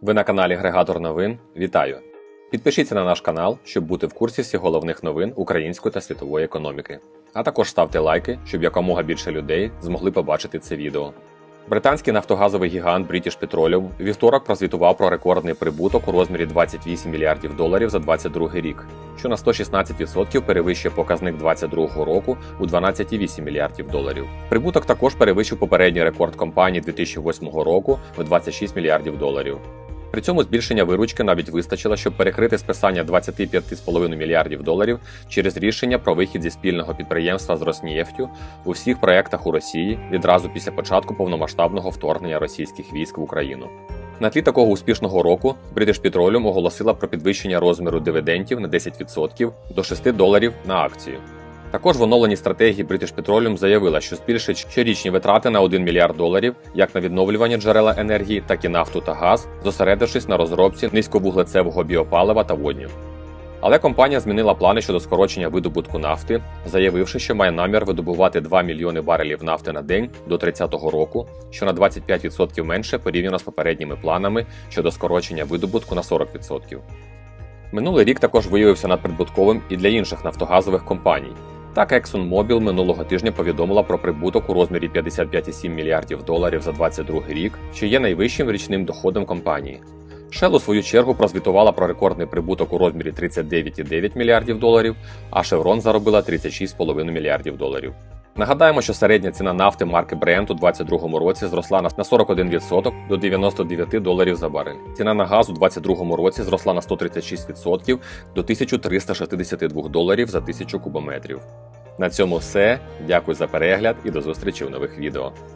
Ви на каналі Грегатор новин. Вітаю! Підпишіться на наш канал, щоб бути в курсі всіх головних новин української та світової економіки. А також ставте лайки, щоб якомога більше людей змогли побачити це відео. Британський нафтогазовий гігант British Petroleum вівторок прозвітував про рекордний прибуток у розмірі 28 мільярдів доларів за 2022 рік, що на 116% перевищує показник 2022 року у 12,8 мільярдів доларів. Прибуток також перевищив попередній рекорд компанії 2008 року в 26 мільярдів доларів. При цьому збільшення виручки навіть вистачило, щоб перекрити списання 25,5 мільярдів доларів через рішення про вихід зі спільного підприємства з Роснефтю у всіх проєктах у Росії відразу після початку повномасштабного вторгнення російських військ в Україну. На тлі такого успішного року British Petroleum оголосила про підвищення розміру дивідендів на 10% до 6 доларів на акцію. Також в оновленій стратегії British Petroleum заявила, що збільшить щорічні витрати на 1 мільярд доларів як на відновлювані джерела енергії, так і нафту та газ, зосередившись на розробці низьковуглецевого біопалива та водню. Але компанія змінила плани щодо скорочення видобутку нафти, заявивши, що має намір видобувати 2 мільйони барелів нафти на день до 30-го року, що на 25% менше порівняно з попередніми планами щодо скорочення видобутку на 40%. Минулий рік також виявився надприбутковим і для інших нафтогазових компаній. Так, ExxonMobil минулого тижня повідомила про прибуток у розмірі 55,7 мільярдів доларів за 2022 рік, що є найвищим річним доходом компанії. Shell у свою чергу прозвітувала про рекордний прибуток у розмірі 39,9 мільярдів доларів, а Chevron заробила 36,5 мільярдів доларів. Нагадаємо, що середня ціна нафти марки Brent у 2022 році зросла на 41% до 99 доларів за барель. Ціна на газ у 2022 році зросла на 136% до 1362 доларів за тисячу кубометрів. На цьому все. Дякую за перегляд і до зустрічі в нових відео.